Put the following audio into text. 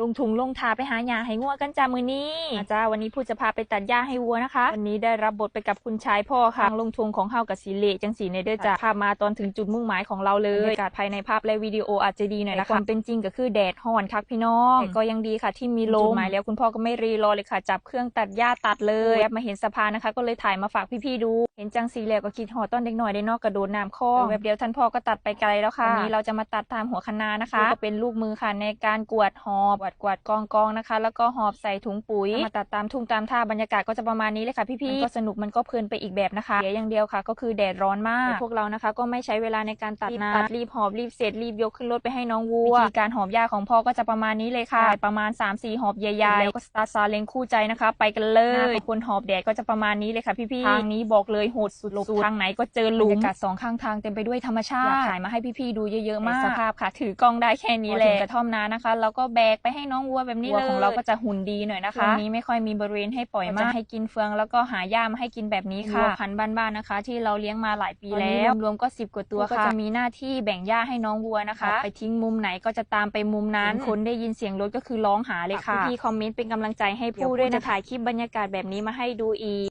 ลงถุงลงทาไปหาหญ้าให้งัวกันจ้ามือนี้อาจ้าวันนี้พูดจะพาไปตัดหญ้าให้วัวนะคะ วันนี้ได้รับบทไปกับคุณชายพ่อค่ะทางลงทุงของเฮากับสีเละจังสีในเด้อจ้าภาพมาตอนถึงจุดมุ่งหมายของเราเลยบรรยากาศภายในภาพและวิดีโออาจจะดีหน่อยนะคะความเป็นจริงก็คือแดดฮ้อนคักพี่น้องแต่ก็ยังดีค่ะที่มีลมหมายแล้วคุณพ่อก็ไม่รีรอเลยค่ะ จับเครื่องตัดหญ้าตัดเลยแอบมาเห็นสะพานนะคะ ก็เลยถ่ายมาฝากพี่ๆดู เห็นจังสีแล้วก็คิดหอตอนเด็กหน่อยได้นอกกระโดดน้ำคลองแวบเดียวท่านพ่อก็ตัดไปไกลแล้วค่ะวันนี้เราจะมาตัดตามหัวคะนานะคะก็เป็นลูกมือค่ะในการกวาดหอบกวาดกวาดกองกองนะคะ แล้วก็หอบใส่ถุงปุ๋ยมาตัดตามทุ่งตามท่าบรรยากาศก็จะประมาณนี้เลยค่ะพี่ๆก็สนุกมันก็เพลินไปอีกแบบนะคะเสียอย่างเดียวค่ะ ก็คือแดดร้อนมากแต่พวกเรานะคะ ก็ไม่ใช้เวลาในการตัดนะตัดรีบหอบรีบเสร็จรีบยกขึ้นรถไปให้น้องวัววิธีการหอบหญ้าของพ่อก็จะประมาณนี้เลยค่ะ ประมาณ 3-4 หอบใหญ่ๆแล้วก็สตาร์ทซาเล้งคู่ใจนะคะ ไปกันเลยคนหอบแดดก็จะประมาณนี้เลยค่ะพี่ๆทางนี้บอกเลยโหดสุดๆทางไหนก็เจอหลุมบรรยากาศสองข้างทางเต็มไปด้วยธรรมชาติอยากถ่ายมาให้พี่ๆดูเยอะๆมากสภาพค่ะ ถือกล้องได้แค่นี้แหละกระท่อมนานะคะแล้วก็แบกไปให้น้องวัวแบบนี้เลยของเราก็จะหุ่นดีหน่อยนะคะวันนี้ไม่ค่อยมีบริเวณให้ปล่อยมากให้กินเฟืองแล้วก็หาหญ้ามาให้กินแบบนี้ค่ะพันธุ์บ้านๆนะคะ ที่เราเลี้ยงมาหลายปีแล้วรวมๆก็ 10 กว่าตัวค่ะก็จะมีหน้าที่แบ่งหญ้าให้น้องวัวนะคะ ไปทิ้งมุมไหนก็จะตามไปมุมนั้นคนได้ยินเสียงรถก็คือร้องหาเลยค่ะพี่ๆคอมเมนต์เป็นกำลังใจให้ผู้ด้วยนะถ่ายคลิปบรรยากาศแบบนี้มาให้ดูอีก